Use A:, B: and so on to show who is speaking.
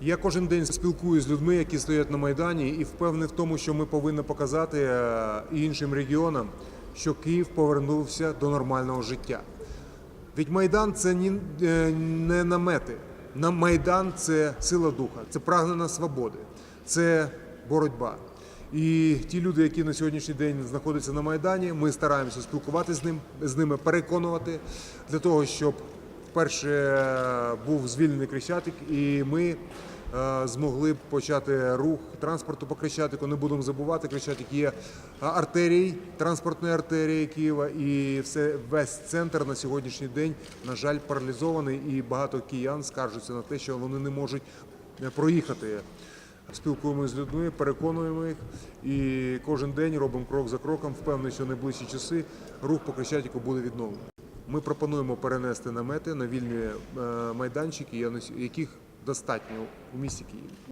A: Я кожен день спілкуюся з людьми, які стоять на майдані, і впевнений в тому, що ми повинні показати е, іншим регіонам, що Київ повернувся до нормального життя. Від Майдан це е, не намети. На Майдан це сила духа, це прагнення свободи, це боротьба. І ті люди, які на сьогоднішній день знаходяться на Майдані, ми стараємося спілкуватися з ним, з ними, переконувати для того, щоб вперше е, був звільнений Крещатик, і ми е, змогли почати рух транспорту по Крещатику. Не будемо забувати, Крещатик є артерій, транспортної артерії Києва, і все весь центр на сьогоднішній день, на жаль, паралізований, і багато киян скаржуться на те, що вони не можуть е, проїхати. Спілкуємося з людьми, переконуємо їх, і кожен день робимо крок за кроком. Впевнений, що найближчі часи рух по Крещатику буде відновлений. Ми пропонуємо перенести намети на вільні е, майданчики, яких достатньо у місті Києві.